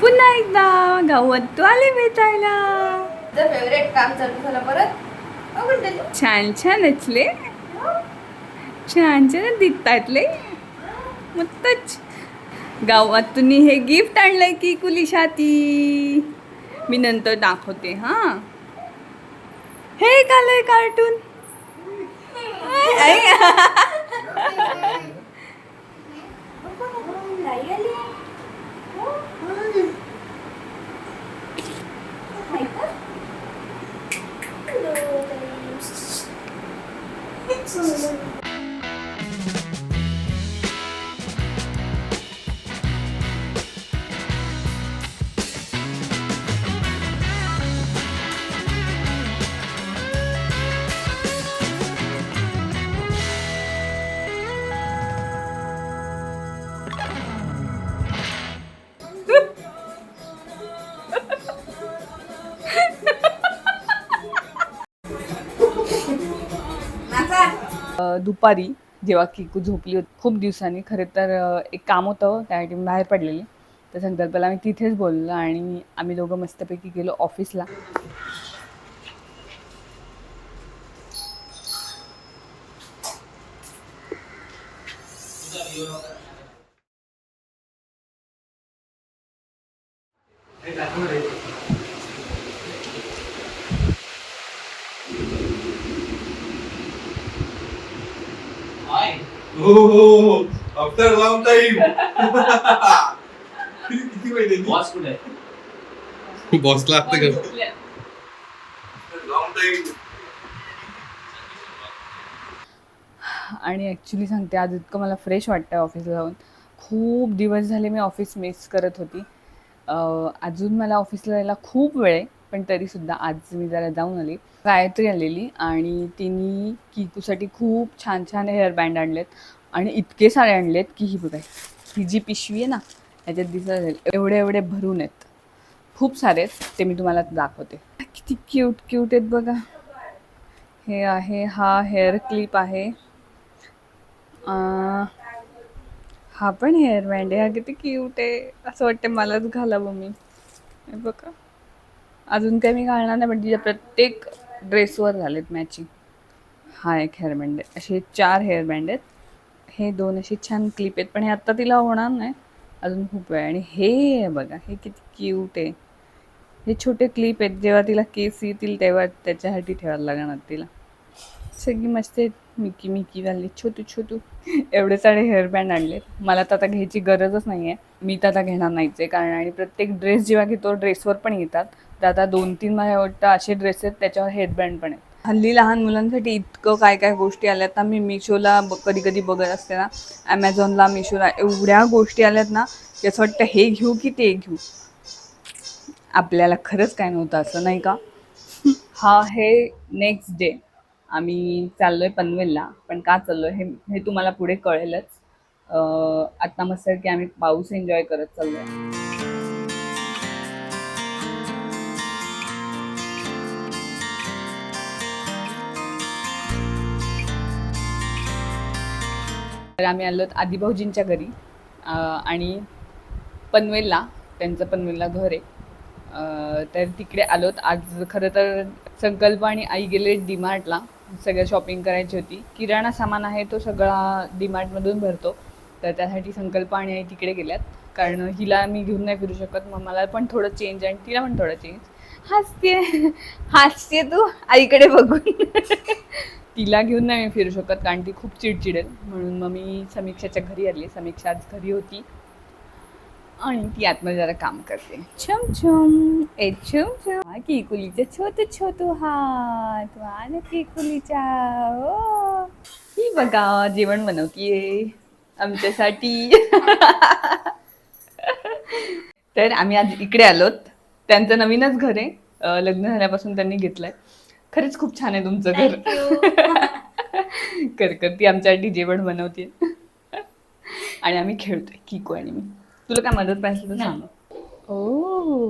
पुन्हा एकदा गावात आले भेटायला. तुझं फेवरेट काम चालू झालं परत? बघून दे तू. छान छान असले. छान छान दिसतातले मस्तच. गावातून हे गिफ्ट आणलंय की कुलिशाती मी नंतर दाखवते हा. हे कालय कार्टून दुपारी जेव्हा किकू झोपली होती खूप दिवसांनी. खरं तर एक काम होतं त्यासाठी मी बाहेर पडलेली. तर संदर्भाला आम्ही तिथेच बोललो आणि आम्ही दोघं मस्तपैकी गेलो ऑफिसला हो आफ्टर लॉंग टाइम किती महिने बॉस कुठे आहे? बॉसला आता कर लॉंग टाइम आणि ॲक्च्युली सांगते आज इतकं मला फ्रेश वाटतं ऑफिसला जाऊन. खूप दिवस झाले मी ऑफिस मिस करत होती. अं, अजून मला ऑफिसला जायला खूप वेळ आहे. पण तरीसुद्धा आज मी जरा जाऊन आली. गायत्री आलेली आणि तिने किकूसाठी खूप छान छान हेअर बँड आणलेत आणि इतके सारे आणलेत की ही बघा ही जी पिशवी आहे ना याच्यात दिसत असेल एवढे एवढे भरून आहेत. खूप सारे आहेत ते मी तुम्हाला दाखवते. किती क्यूट क्यूट आहेत बघा. हे आहे हा हेअर क्लिप आहे. हा पण हेअर बँड आहे. हा किती क्यूट आहे असं वाटतं मलाच घालावं मी. बघा. अजून काही मी घालणार नाही पण तिच्या प्रत्येक ड्रेसवर झालेत मॅचिंग हा एक हेअरबँड आहे. असे चार हेअरबँड आहेत. हे दोन असे छान क्लिप आहेत. पण हे आत्ता तिला होणार नाही. अजून खूप वेळ आहे. आणि हे आहे बघा हे किती क्यूट आहे. हे छोटे क्लिप आहेत. जेव्हा तिला केस येतील तेव्हा त्याच्यासाठी ठेवायला लागणार तिला. सगळी मस्त आहेत. मिकी मिकी वाली छोटू छोटू एवढे सारे हेअरबँड आणले मला तर आता घ्यायची गरजच नाही आहे मी तर आता घेणार नाहीच आहे. कारण आणि प्रत्येक ड्रेस जेव्हा घेतो ड्रेसवर पण येतात तर आता दोन तीन मला वाटतं असे ड्रेस आहेत त्याच्यावर हेअरबँड पण आहेत. हल्ली लहान मुलांसाठी इतकं काय काय गोष्टी आल्यात ना मी मिशोला कधी कधी बघत असते ना ॲमेझॉनला मिशोला एवढ्या गोष्टी आल्यात ना की असं वाटतं हे घेऊ की ते घेऊ. आपल्याला खरंच काय नव्हतं असं नाही का? हा हे नेक्स्ट डे आम्ही चाललोय पनवेलला. पण का चाललोय हे हे तुम्हाला पुढे कळेलच. आत्ता आता मस्त की आम्ही पाऊस एन्जॉय करत चाललोय. तर आम्ही आलो आदिभाऊजींच्या घरी आणि पनवेलला त्यांचं पनवेलला घर आहे. तर तिकडे आलोत आज खरं तर संकल्प आणि आई गेले डीमार्टला सगळं शॉपिंग करायची होती. किराणा सामान आहे तो सगळा डीमार्टमधून भरतो. तर त्यासाठी संकल्प आणि आई तिकडे गेल्यात. कारण हिला मी घेऊन नाही फिरू शकत मग मला पण थोडं चेंज आणि तिला पण थोडं चेंज हसते हसते तू आईकडे बघून. तिला घेऊन नाही मी फिरू शकत कारण ती खूप चिडचिडेल. म्हणून मग मी समीक्षाच्या घरी आली. समीक्षा आज घरी होती. आणि ती आतमध्ये जरा काम करते. छम छम. ए छम छम. हा किकुलीचे छोट छोटू हात. वान किकुलीच्या. ओ. ही बघा जेवण बनवतीये. आमच्यासाठी. तर आम्ही आज इकडे आलोत. त्यांचं नवीनच घर आहे. लग्न झाल्यापासून त्यांनी घेतलंय. खरंच खूप छान आहे तुमचं घर. कर कर ती आमच्यासाठी जेवण बनवते आणि आम्ही खेळतोय किको आणि मी. तुला काय मदत पाहिजे तर सांग. ओ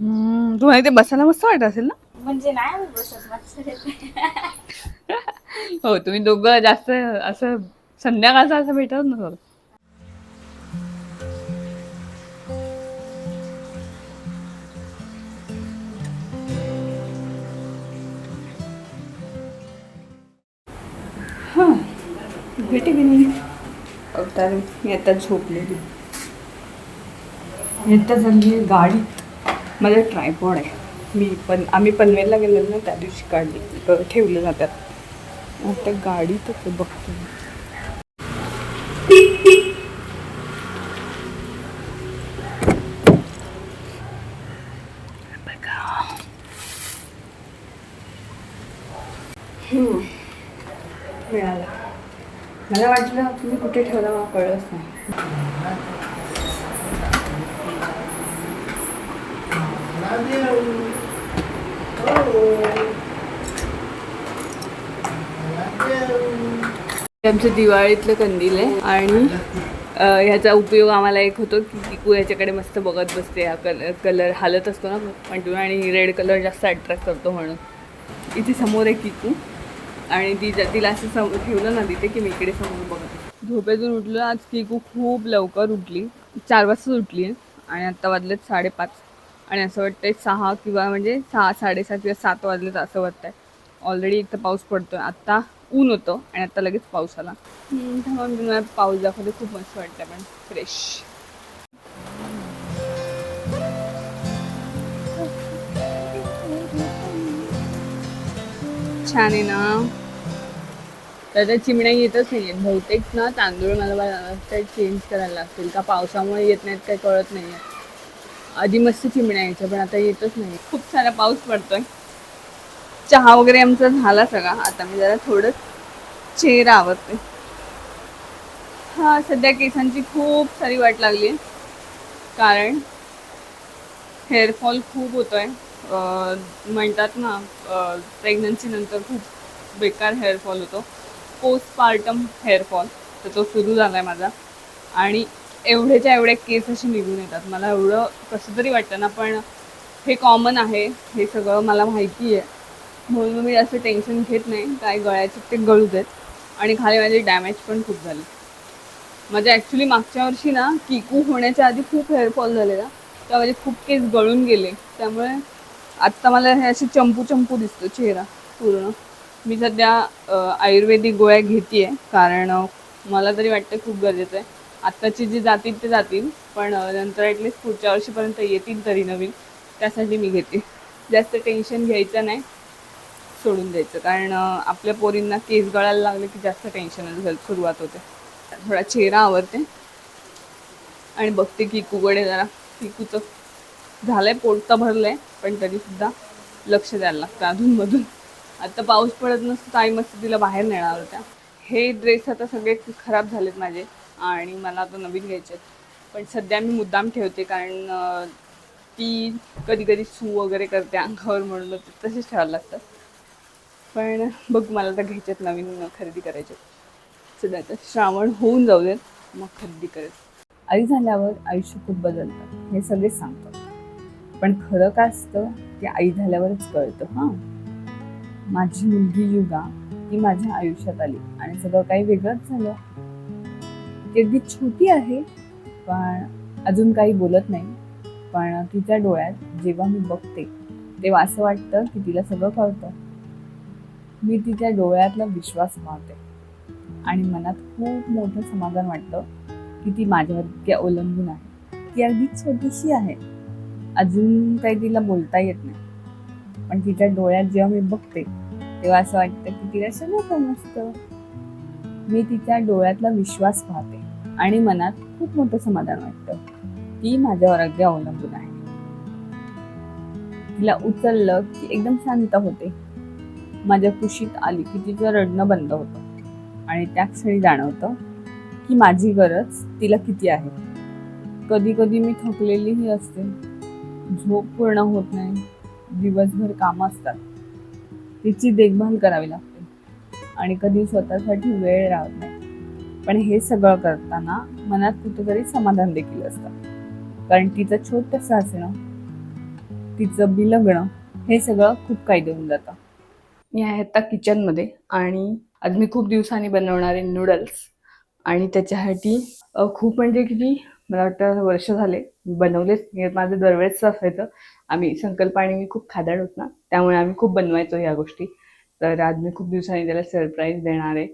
हम्म, तुम्हाला इथे बसायला मस्त वाटत असेल ना? म्हणजे नाही हो तुम्ही दोघं जास्त असं संध्याकाळचा असं भेटत नसत हां भेटे की नाही? अवतार मी आता झोपलेली. आता झाली गाडी. माझं ट्रायपॉड आहे. मी पण आम्ही पनवेलला गेलेलो ना त्या दिवशी काढली ठेवले जातात. आता गाडी तर बघतो. मिळाला. मला वाटलं तुम्ही कुठे ठेवला मला कळलंच नाही हे आमचं दिवाळीतलं कंदील आहे आणि ह्याचा उपयोग आम्हाला एक होतो की किकू ह्याच्याकडे मस्त बघत बसते. हा कलर कलर हालत असतो ना कंटिन्यू आणि रेड कलर जास्त अट्रॅक्ट करतो म्हणून. इथे समोर आहे किकू आणि ती ज- तिला असं समोर ठेवलं ना तिथे की मी इकडे समोर बघत झोपेतून उठलो आज किकू खूप लवकर उठली. चार वाजताच उठली आहे आणि आत्ता वाजलेत साडेपाच. आणि असं वाटतंय सहा किंवा म्हणजे सहा साडेसात किंवा सात वाजलेत असं वाटतंय. ऑलरेडी एक तर पाऊस पडतोय. आत्ता ऊन होतं आणि आता लगेच पाऊस आला. पाऊस दाखवते खूप मस्त वाटतं पण फ्रेश छान आहे ना? त्याच्या चिमण्या येतच नाही आहेत बहुतेक ना तांदूळ मला चेंज करायला लागतील. का पावसामुळे येत नाहीत काय कळत नाही आधी मस्त चिमण्या यायच्या पण आता येतच नाही खूप सारा पाऊस पडतोय. चहा वगैरे आमचा झाला सगळा. आता मी जरा थोडं चेहरा आवडते हा सध्या केसांची खूप सारी वाट लागली आहे. कारण हेअरफॉल खूप होतोय. आहे म्हणतात ना प्रेग्नन्सी नंतर खूप बेकार हेअरफॉल होतो. पोस्टपार्टम हेअरफॉल तर तो सुरू झाला आहे माझा. आणि एवढेच्या एवढे केस असे निघून येतात. मला एवढं कसं तरी वाटतं ना पण हे कॉमन आहे. हे सगळं मला माहिती आहे. म्हणून मी असं टेन्शन घेत नाही. काय गळ्याचे ते गळू देत. आणि खाली माझी डॅमेज पण खूप झाली. माझ्या ॲक्च्युली मागच्या वर्षी ना किकू होण्याच्या आधी खूप हेअरफॉल झालेला. तेव्हा माझे खूप केस गळून गेले. त्यामुळे आत्ता मला हे असे चंपू चंपू दिसतो चेहरा पूर्ण. मी सध्या आयुर्वेदिक गोळ्या घेते कारण मला तरी वाटतं खूप गरजेचं आहे. आत्ताचे जे जातील ते जातील. पण नंतर ॲटलीस्ट पुढच्या वर्षीपर्यंत येतील तरी नवीन. त्यासाठी मी घेते. जास्त टेन्शन घ्यायचं नाही. सोडून द्यायचं कारण आपल्या पोरींना केस गळायला लागले की जास्त टेन्शन सुरुवात होते. थोडा चेहरा आवडते आणि बघते किकूकडे जरा किकूचं झालंय पोट तर भरलंय पण तरी सुद्धा लक्ष द्यायला लागतं अधूनमधून आता पाऊस पडत नसतो ताई मस्त तिला बाहेर नेणार होत्या. हे ड्रेस आता सगळे खराब झालेत माझे आणि मला आता नवीन घ्यायचे आहेत पण सध्या मी मुद्दाम ठेवते कारण ती कधी कधी सू वगैरे करते अंगावर म्हणून तसेच ठेवायला लागतात पण बघ मला आता घ्यायच्यात नवीन खरेदी करायचे सध्या आता श्रावण होऊन जाऊ देत मग खरेदी करत. आई झाल्यावर आयुष्य खूप बदलतं हे सगळे सांगतात. पण खरं काय असतं ते आई झाल्यावरच कळतं हां. माझी मुलगी युगा ती माझ्या आयुष्यात आली आणि सगळं काही वेगळंच झालं. ती अगदी छोटी आहे पण अजून काही बोलत नाही. पण तिच्या डोळ्यात जेव्हा मी बघते तेव्हा असं वाटतं की तिला सगळं कळतं. मी तिच्या डोळ्यातला विश्वास मावते आणि मनात खूप मोठं समाधान वाटतं की ती माझ्यावर इतक्या अवलंबून आहे. ती अगदी छोटीशी आहे. अजून काही तिला बोलता येत नाही. पण तिच्या डोळ्यात जेव्हा मी बघते तेव्हा असं वाटतं की तिला सगळं समजतं. मी तिच्या डोळ्यातला विश्वास पाहते आणि मनात खूप मोठं समाधान वाटतं. ती माझ्यावर अगदी अवलंबून आहे. तिला उचललं की एकदम शांत होते. माझ्या कुशीत आली की तिचं रडणं बंद होतं. आणि त्या क्षणी जाणवतं की माझी गरज तिला किती आहे. कधी कधी मी थकलेलीही असते. झोप पूर्ण होत नाही. दिवसभर कामं असतात. तिची देखभाल करावी लागते. आणि कधी स्वतःसाठी वेळ राहत नाही. पण हे सगळं करताना मनात कुठेतरी समाधान देखील असतं. कारण तिचं छोटंसं असणं तिचं बिलगणं हे सगळं खूप काही देऊन जातं. मी आहे आता किचनमध्ये आणि आज मी खूप दिवसांनी बनवणारे नूडल्स आणि त्याच्यासाठी खूप म्हणजे किती मला वाटतं वर्ष झाले बनवलेच माझं दरवेळेस असायचं. आम्ही संकल्प आणि मी खूप खादाड होत ना त्यामुळे आम्ही खूप बनवायचो ह्या गोष्टी. तर आज मी खूप दिवसांनी त्याला सरप्राईज देणार आहे.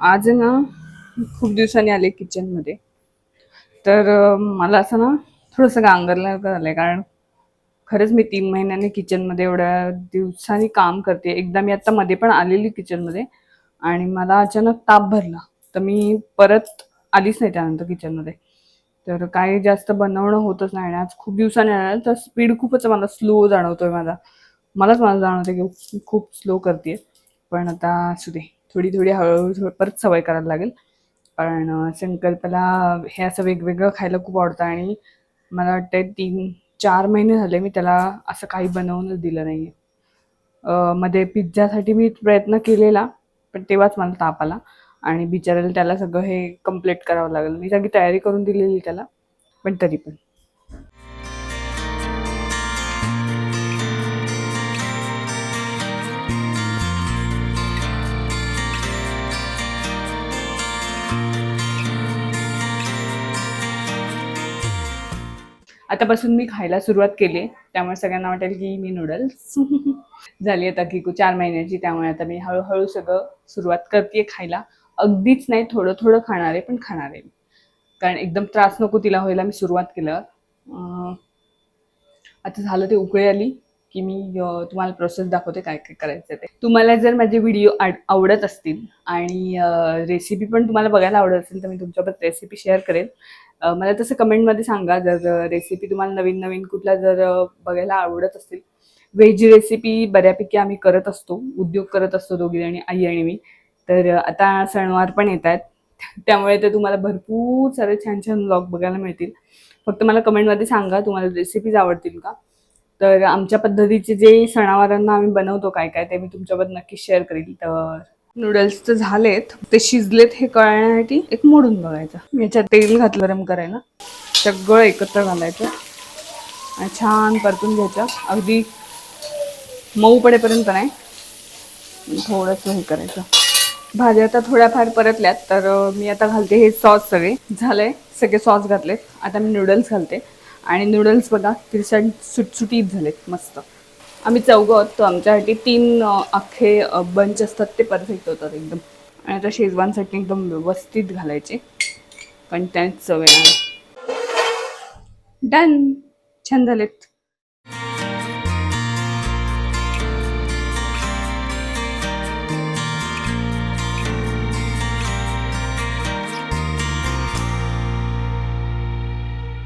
आज ना खूप दिवसांनी आले किचनमध्ये तर मला असं ना थोडंसं गांगरल्यासारखं आहे कारण खरंच मी तीन महिन्याने किचनमध्ये एवढ्या दिवसांनी काम करते. एकदा मी आत्ता मध्ये पण आलेली किचनमध्ये आणि मला अचानक ताप भरला. तर मी परत आलीच नाही त्यानंतर किचनमध्ये तर काही जास्त बनवणं होतच नाही आणि आज खूप दिवसांनी आलं तर स्पीड खूपच मला स्लो जाणवतोय माझा. मलाच मला जाणवतं की खूप स्लो करते पण आता असू दे. थोडी थोडी हळूहळू परत सवय करायला लागेल. कारण संकल्पला हे असं वेगवेगळं खायला खूप आवडतं आणि मला वाटतं तीन चार महिने झाले मी त्याला असं काही बनवूनच दिलं नाही आहे मध्ये पिझ्झासाठी मी प्रयत्न केलेला पण तेव्हाच मला ताप आला. आणि बिचारायला त्याला सगळं हे कंप्लीट करावं लागलं. मी सगळी तयारी करून दिलेली त्याला पण तरी पण. आतापासून मी खायला सुरुवात केली. आहे त्यामुळे सगळ्यांना वाटेल की मी नूडल्स झाली आता किकू चार महिन्याची त्यामुळे आता मी हळूहळू सगळं सुरुवात करते खायला. अगदीच नाही थोडं थोडं खाणार आहे पण खाणार. आहे कारण एकदम त्रास नको तिला व्हायला मी सुरुवात अं, आता झालं ते उकळी आली की मी तुम्हाला प्रोसेस दाखवते काय काय करायचं ते. तुम्हाला जर माझे व्हिडिओ आवडत असतील आणि रेसिपी पण तुम्हाला बघायला आवडत असेल तर मी तुमच्याबरोबर रेसिपी शेअर करेल अं, मला तसं कमेंटमध्ये सांगा जर रेसिपी तुम्हाला नवीन नवीन कुठला जर बघायला आवडत असतील व्हेज रेसिपी बऱ्यापैकी आम्ही करत असतो उद्योग करत असतो दोघी आणि आई आणि मी. तर आता सणवार पण येत आहेत. त्यामुळे ते तुम्हाला भरपूर सारे छान छान ब्लॉग बघायला मिळतील. फक्त मला कमेंटमध्ये सांगा तुम्हाला रेसिपीज आवडतील का? तर आमच्या पद्धतीचे जे सणावारांना आम्ही बनवतो काय काय ते मी तुमच्याबरोबर नक्की शेअर करेल. तर नूडल्स तर झालेत. ते शिजलेत हे कळण्यासाठी एक मोडून बघायचं. याच्यात तेल घातलं गरम करायला. सगळं एकत्र घालायचं. आणि छान परतून घ्यायचं. अगदी मऊ पडेपर्यंत नाही. थोडंसं हे करायचं. भाज्या आता थोड्याफार परतल्यात तर मी आता घालते हे सॉस सगळे. झालंय. सगळे सॉस घातलेत. आता मी नूडल्स घालते. आणि नूडल्स बघा तिरसट सुटसुटीत झालेत. मस्त. आम्ही चौघं आहोत तर आमच्यासाठी तीन अख्खे बंच असतात ते परफेक्ट होतात एकदम. आणि आता शेजवानसाठी एकदम व्यवस्थित घालायचे. पण त्याच चव येणार डन छान झालेत.